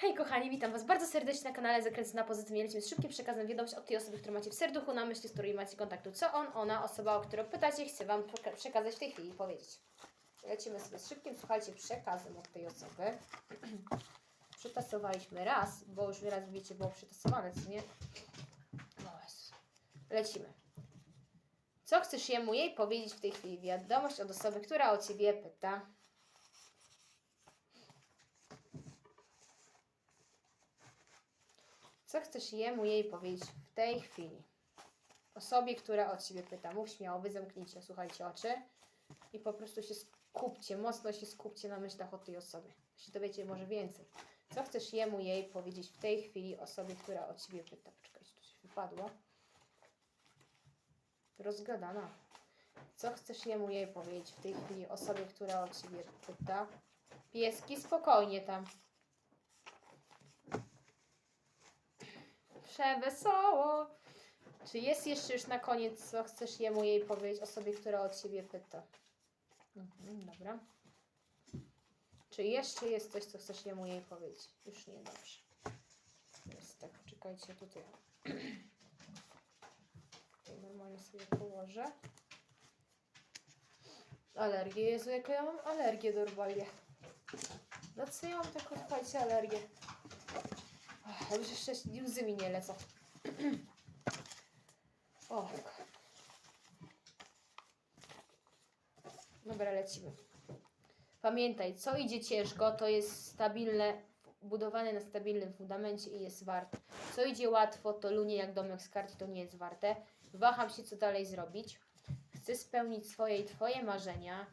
Hej kochani, witam Was bardzo serdecznie na kanale Zakręcę na Pozytywnie. Lecimy z szybkim przekazem wiadomość od tej osoby, którą macie w serduchu, na myśli, z której macie kontaktu. Co on, ona, osoba, o którą pytacie, chce Wam przeka- przekazać w tej chwili i powiedzieć. Lecimy sobie z szybkim, słuchajcie, przekazem od tej osoby. Przetasowaliśmy raz, bo już raz wiecie, było przetasowane, co nie? No. Lecimy. Co chcesz jemu jej powiedzieć w tej chwili? Wiadomość od osoby, która o Ciebie pyta. Co chcesz jemu jej powiedzieć w tej chwili? Osobie, która o ciebie pyta. Mów śmiało, wy zamknijcie, słuchajcie oczy i po prostu się skupcie, mocno się skupcie na myślach o tej osobie. Jeśli dowiecie może więcej. Co chcesz jemu jej powiedzieć w tej chwili osobie, która o ciebie pyta? Poczekajcie, tu coś wypadło. Rozgadana. Co chcesz jemu jej powiedzieć w tej chwili osobie, która o ciebie pyta? Pieski, spokojnie tam. Przewesoło. Czy jest jeszcze już na koniec, co chcesz jemu jej powiedzieć, osobie, która od ciebie pyta? Mhm, dobra. Czy jeszcze jest coś, co chcesz jemu jej powiedzieć? Już nie, dobrze. Teraz tak, czekajcie tutaj. Tutaj normalnie sobie położę. Alergię, Jezu, jaką ja mam alergię normalnie. No co ja mam taką, słuchajcie, alergię? Ach, Już jeszcze łzy mi nie lecą. O, tak. Dobra, lecimy. Pamiętaj, co idzie ciężko, to jest stabilne, budowane na stabilnym fundamencie i jest warte. Co idzie łatwo, to lunie jak domek z kart, to nie jest warte. Waham się, co dalej zrobić. Chcę spełnić swoje i twoje marzenia.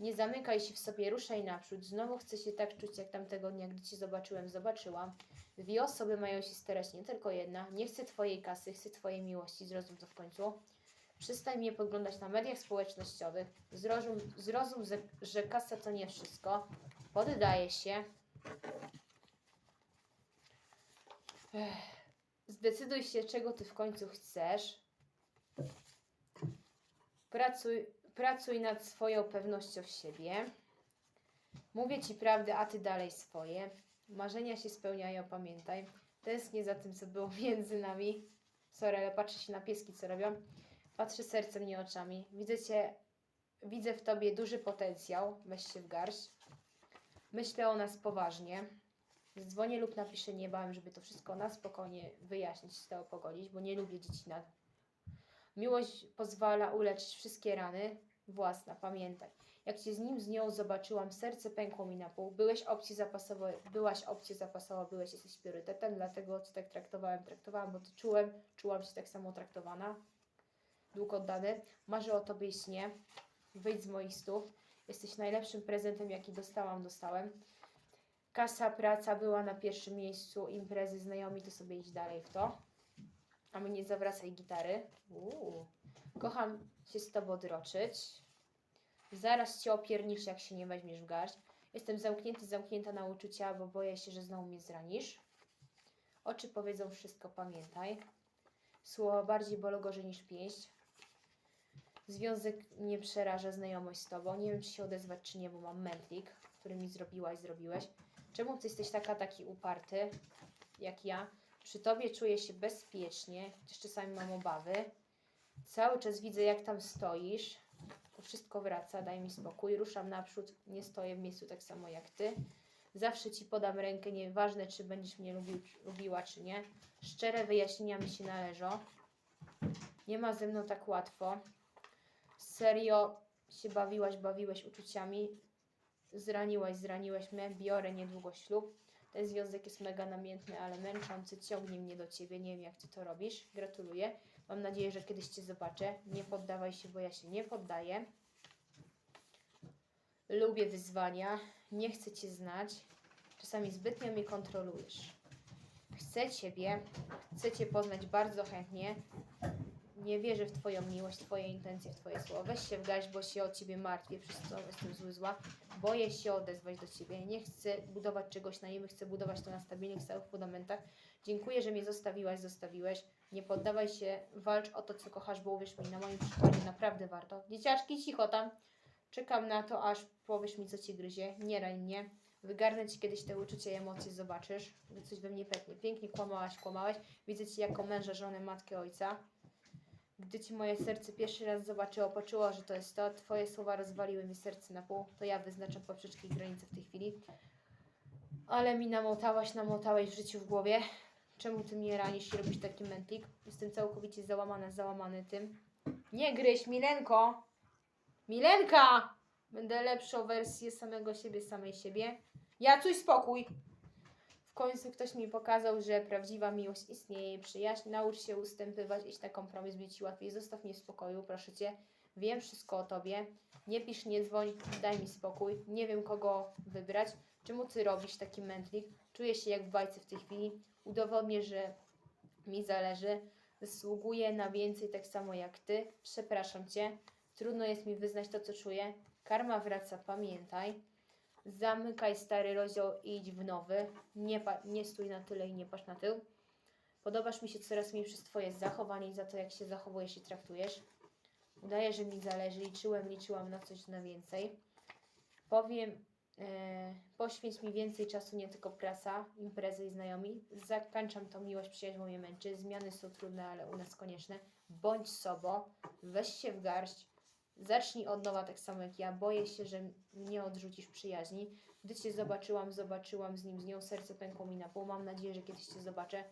Nie zamykaj się w sobie, ruszaj naprzód. Znowu chcę się tak czuć, jak tamtego dnia, gdy cię zobaczyłem, zobaczyłam. Dwie osoby mają się starać, nie tylko jedna. Nie chcę twojej kasy, chcę twojej miłości. Zrozum to w końcu. Przestań mnie podglądać na mediach społecznościowych. Zrozum, zrozum że, kasa to nie wszystko. Poddaję się. Ech. Zdecyduj się, czego ty w końcu chcesz. Pracuj, pracuj nad swoją pewnością w siebie. Mówię ci prawdę, a ty dalej swoje. Marzenia się spełniają, pamiętaj. Tęsknię za tym, co było między nami. Sorry, ale patrzę się na pieski, co robią. Patrzę sercem, nie oczami. Widzę cię, widzę w tobie duży potencjał. Weź się w garść. Myślę o nas poważnie. Zdzwonię lub napiszę niebawem, żeby to wszystko na spokojnie wyjaśnić, z tego pogodzić, bo nie lubię dzieci na... Miłość pozwala uleczyć wszystkie rany. Własna, pamiętaj. Jak cię z nim, z nią zobaczyłam, serce pękło mi na pół. Byłeś opcji zapasowo, byłaś opcją zapasową, byłeś, jesteś priorytetem, dlatego cię tak traktowałem, traktowałam, bo ty czułem, czułam się tak samo traktowana. Dług oddany. Marzę o tobie i śnie. Wyjdź z moich stóp. Jesteś najlepszym prezentem, jaki dostałam, dostałem. Kasa, praca była na pierwszym miejscu, imprezy, znajomi, to sobie idź dalej w to. A mnie zawracaj gitary. Uuu. Kocham się z tobą droczyć. Zaraz cię opierniczę, jak się nie weźmiesz w garść. Jestem zamknięty, zamknięta na uczucia, bo boję się, że znowu mnie zranisz. Oczy powiedzą wszystko, pamiętaj. Słowa bardziej bolą gorzej niż pięść. Związek mnie przeraża, znajomość z tobą. Nie wiem, czy się odezwać, czy nie, bo mam mętlik, który mi zrobiłaś, zrobiłeś. Czemu ty jesteś taka, taki uparty, jak ja? Przy tobie czuję się bezpiecznie, chociaż czasami mam obawy. Cały czas widzę, jak tam stoisz. To wszystko wraca, daj mi spokój. Ruszam naprzód, nie stoję w miejscu tak samo jak ty. Zawsze ci podam rękę, nieważne czy będziesz mnie lubił, lubiła, czy nie. Szczere wyjaśnienia mi się należą. Nie ma ze mną tak łatwo. Serio się bawiłaś, bawiłeś uczuciami. Zraniłaś, zraniłeś mnie. Biorę niedługo ślub. Ten związek jest mega namiętny, ale męczący. Ciągnie mnie do ciebie. Nie wiem, jak ty to robisz. Gratuluję. Mam nadzieję, że kiedyś cię zobaczę. Nie poddawaj się, bo ja się nie poddaję. Lubię wyzwania. Nie chcę cię znać. Czasami zbytnio mnie kontrolujesz. Chcę ciebie. Chcę cię poznać bardzo chętnie. Nie wierzę w twoją miłość, twoje intencje, w twoje słowa. Weź się w garść, bo się o ciebie martwię. Przez co jestem zły, zła. Boję się odezwać do ciebie. Nie chcę budować czegoś na niby. Chcę budować to na stabilnych, stałych fundamentach. Dziękuję, że mnie zostawiłaś, zostawiłeś. Nie poddawaj się, walcz o to, co kochasz, bo uwierz mi, na moim przykładzie naprawdę warto. Dzieciaczki, cicho tam. Czekam na to, aż powiesz mi, co cię gryzie. Nie raj mnie. Wygarnę ci kiedyś te uczucia i emocje, zobaczysz, że coś we mnie. Pięknie kłamałaś, kłamałeś. Widzę cię jako męża, żonę, matkę, ojca. Gdy ci moje serce pierwszy raz zobaczyło, poczuło, że to jest to, twoje słowa rozwaliły mi serce na pół, to ja wyznaczam poprzeczki i granice w tej chwili. Ale mi namotałaś, namotałeś w życiu w głowie. Czemu ty mnie ranisz i robisz taki mętlik? Jestem całkowicie załamana, załamany tym. Nie gryź, Milenko! Milenka! Będę lepszą wersję samego siebie, samej siebie. Jacuj spokój! W końcu ktoś mi pokazał, że prawdziwa miłość istnieje przyjaźń. Naucz się ustępywać, iść na kompromis, będzie ci łatwiej. Zostaw mnie w spokoju, proszę cię. Wiem wszystko o tobie. Nie pisz, nie dzwoń, daj mi spokój. Nie wiem, kogo wybrać. Czemu ty robisz taki mętlik? Czuję się jak w bajce w tej chwili. Udowodnię, że mi zależy. Zasługuję na więcej tak samo jak ty. Przepraszam cię. Trudno jest mi wyznać to, co czuję. Karma wraca, pamiętaj. Zamykaj stary rozdział i idź w nowy. Nie, nie stój na tyle i nie patrz na tył. Podobasz mi się coraz mniej przez Twoje zachowanie i za to, jak się zachowujesz i traktujesz. Udaję, że mi zależy. Liczyłem, liczyłam na coś na więcej. Powiem, e, poświęć mi więcej czasu, nie tylko praca, imprezy i znajomi. Zakończam tą miłość, przyjaźń mnie męczy. Zmiany są trudne, ale u nas konieczne. Bądź sobą, weź się w garść. Zacznij od nowa tak samo jak ja. Boję się, że mnie odrzucisz przyjaźni. Gdy Cię zobaczyłam, zobaczyłam z nim, z nią, serce pękło mi na pół. Mam nadzieję, że kiedyś Cię zobaczę.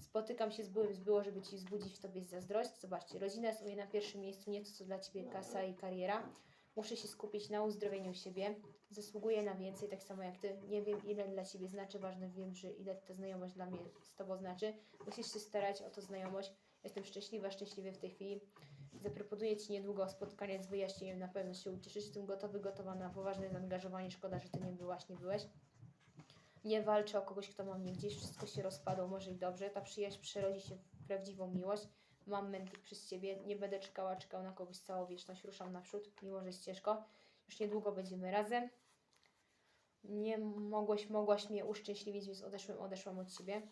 Spotykam się z byłym z było, żeby Ci wzbudzić w Tobie zazdrość. Zobaczcie, rodzina jest u mnie na pierwszym miejscu, nie to, co dla Ciebie kasa i kariera. Muszę się skupić na uzdrowieniu siebie. Zasługuję na więcej, tak samo jak Ty. Nie wiem, ile dla Ciebie znaczy, ważne wiem, że ile ta znajomość dla mnie z Tobą znaczy. Musisz się starać o to znajomość. Jestem szczęśliwa, szczęśliwy w tej chwili. Zaproponuję Ci niedługo spotkanie z wyjaśnieniem, na pewno się ucieszysz. Jestem gotowy, gotowa na poważne zaangażowanie. Szkoda, że Ty nie byłaś, nie byłeś. Nie walczę o kogoś, kto ma mnie gdzieś. Wszystko się rozpadło, może i dobrze. Ta przyjaźń przerodzi się w prawdziwą miłość. Mam mętlik przez Ciebie. Nie będę czekała, czekał na kogoś całą wieczność. Ruszam naprzód, mimo że jest ciężko. Już niedługo będziemy razem. Nie mogłeś, mogłaś mnie uszczęśliwić, więc odeszłem, odeszłam od Ciebie.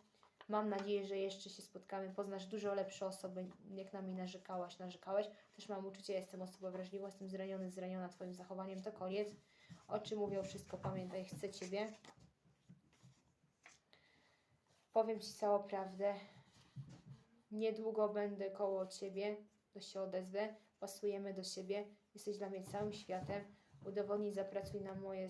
Mam nadzieję, że jeszcze się spotkamy. Poznasz dużo lepsze osoby, jak na mnie narzekałaś, narzekałeś. Też mam uczucie, jestem osobą wrażliwą, jestem zraniony, zraniona Twoim zachowaniem. To koniec. Oczy mówią wszystko, pamiętaj, chcę Ciebie. Powiem Ci całą prawdę. Niedługo będę koło Ciebie, to się odezwę. Pasujemy do siebie. Jesteś dla mnie całym światem. Udowodnij, zapracuj na moje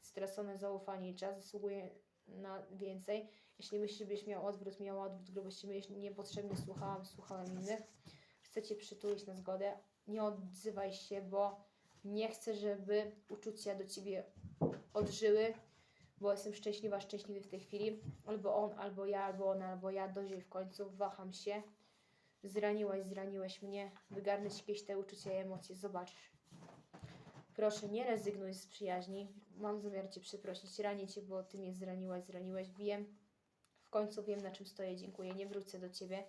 stracone zaufanie i czas. Zasługuję na więcej. Jeśli myślisz, żebyś miał odwrót, miała odwrót grubości, jeśli niepotrzebnie słuchałam, słuchałem innych. Chcę Cię przytulić na zgodę. Nie odzywaj się, bo nie chcę, żeby uczucia do Ciebie odżyły, bo jestem szczęśliwa, szczęśliwy w tej chwili. Albo on, albo ja, albo ona, albo ja. Dojrzyj w końcu, waham się. Zraniłaś, zraniłeś mnie. Wygarnę Ci jakieś te uczucia i emocje, zobaczysz. Proszę, nie rezygnuj z przyjaźni. Mam zamiar Cię przeprosić. Ranię Cię, bo Ty mnie zraniłaś, zraniłeś. Wiem, w końcu wiem, na czym stoję. Dziękuję. Nie wrócę do Ciebie.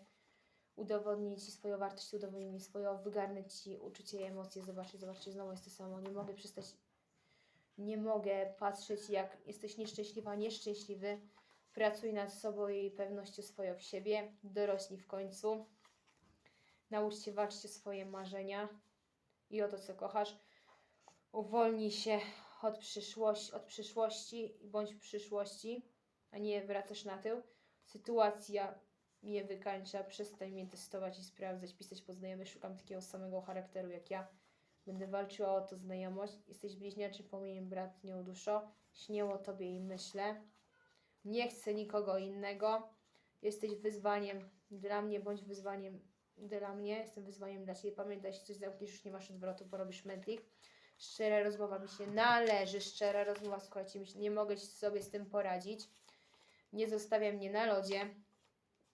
Udowodnię Ci swoją wartość, udowodnię mi swoją, wygarnę Ci uczucie i emocje. Zobaczcie, zobaczcie, znowu jest to samo. Nie mogę przestać, nie mogę patrzeć, jak jesteś nieszczęśliwa, nieszczęśliwy. Pracuj nad sobą i pewnością swoją w siebie. Dorośnij w końcu. Naucz się walczyć o swoje marzenia i o to, co kochasz. Uwolnij się od przyszłości, od przyszłości bądź przyszłości, a nie wracasz na tył. Sytuacja mnie wykańcza, przestań mnie testować i sprawdzać, pisać po znajomych. Szukam takiego samego charakteru jak ja. Będę walczyła o to znajomość. Jesteś bliźniaczym płomieniem bratnią duszą. Śnię o tobie i myślę. Nie chcę nikogo innego. Jesteś wyzwaniem dla mnie, bądź wyzwaniem dla mnie. Jestem wyzwaniem dla ciebie. Pamiętaj, jeśli coś zamkniesz, już nie masz odwrotu, bo robisz mętlik. Szczera rozmowa mi się należy. Szczera rozmowa, słuchajcie, nie mogę sobie z tym poradzić. Nie zostawia mnie na lodzie.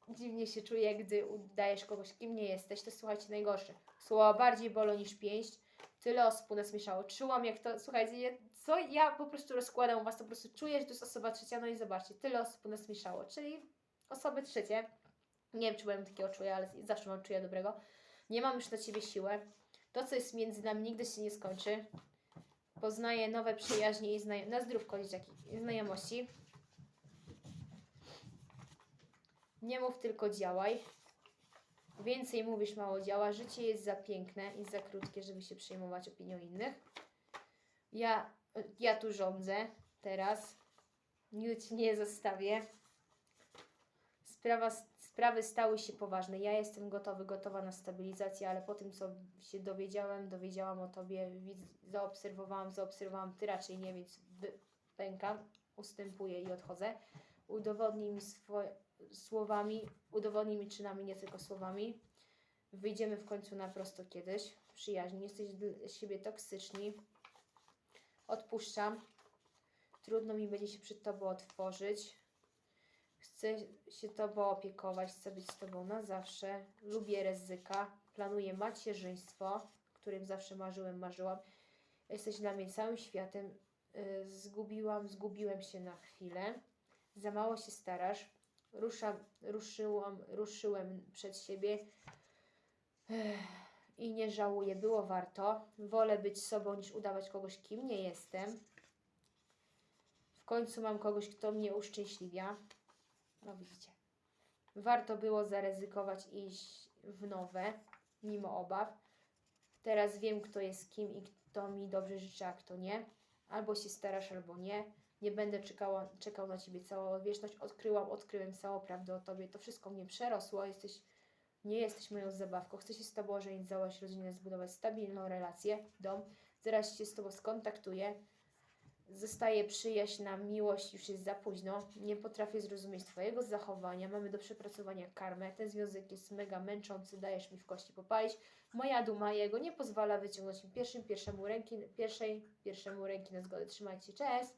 Dziwnie się czuję, gdy udajesz kogoś, kim nie jesteś. To słuchajcie, najgorsze. Słowa bardziej bolą niż pięść. Tyle osób u nas mieszało. Czułam, jak to. Słuchajcie, ja, co ja po prostu rozkładam u was, to po prostu czuję, że to jest osoba trzecia. No i zobaczcie, tyle osób u nas mieszało. Czyli osoby trzecie. Nie wiem, czy będę takiego czuja, ale zawsze mam czuja dobrego. Nie mam już na ciebie siłę. To, co jest między nami, nigdy się nie skończy. Poznaję nowe przyjaźnie i znaj- na zdrówko znajomości. Nie mów, tylko działaj. Więcej mówisz, mało działa. Życie jest za piękne i za krótkie, żeby się przejmować opinią innych. Ja, ja tu rządzę teraz. Cię nie zostawię. Sprawa, sprawy stały się poważne. Ja jestem gotowy, gotowa na stabilizację, ale po tym, co się dowiedziałem, dowiedziałam o tobie, zaobserwowałam, zaobserwowałam, ty raczej nie, więc pękam, ustępuję i odchodzę. Udowodnij mi słowami, udowodnij mi czynami, nie tylko słowami. Wyjdziemy w końcu na prosto kiedyś. Przyjaźni, jesteś dla siebie toksyczni. Odpuszczam. Trudno mi będzie się przed Tobą otworzyć. Chcę się Tobą opiekować, chcę być z Tobą na zawsze. Lubię ryzyka. Planuję macierzyństwo, którym zawsze marzyłem, marzyłam. Jesteś dla mnie całym światem. Y, Zgubiłam, zgubiłem się na chwilę. Za mało się starasz. Ruszam, ruszyłam, ruszyłem przed siebie. I nie żałuję, było warto. Wolę być sobą niż udawać kogoś, kim nie jestem. W końcu mam kogoś, kto mnie uszczęśliwia. Widzicie. Warto było zaryzykować iść w nowe, mimo obaw. Teraz wiem, kto jest kim i kto mi dobrze życzy, a kto nie. Albo się starasz, albo nie. Nie będę czekała, czekał na Ciebie całą wieczność. Odkryłam, odkryłem całą prawdę o Tobie. To wszystko mnie przerosło. Jesteś, nie jesteś moją zabawką. Chcę się z Tobą ożenić, założyć rodzinę, zbudować stabilną relację, dom. Zaraz się z Tobą skontaktuję. Zostaje przyjaźń na miłość, już jest za późno. Nie potrafię zrozumieć Twojego zachowania. Mamy do przepracowania karmę. Ten związek jest mega męczący, dajesz mi w kości popalić. Moja duma jego nie pozwala wyciągnąć mi pierwszym, pierwszemu ręki, pierwszej, pierwszemu ręki na zgodę. Trzymajcie, cześć!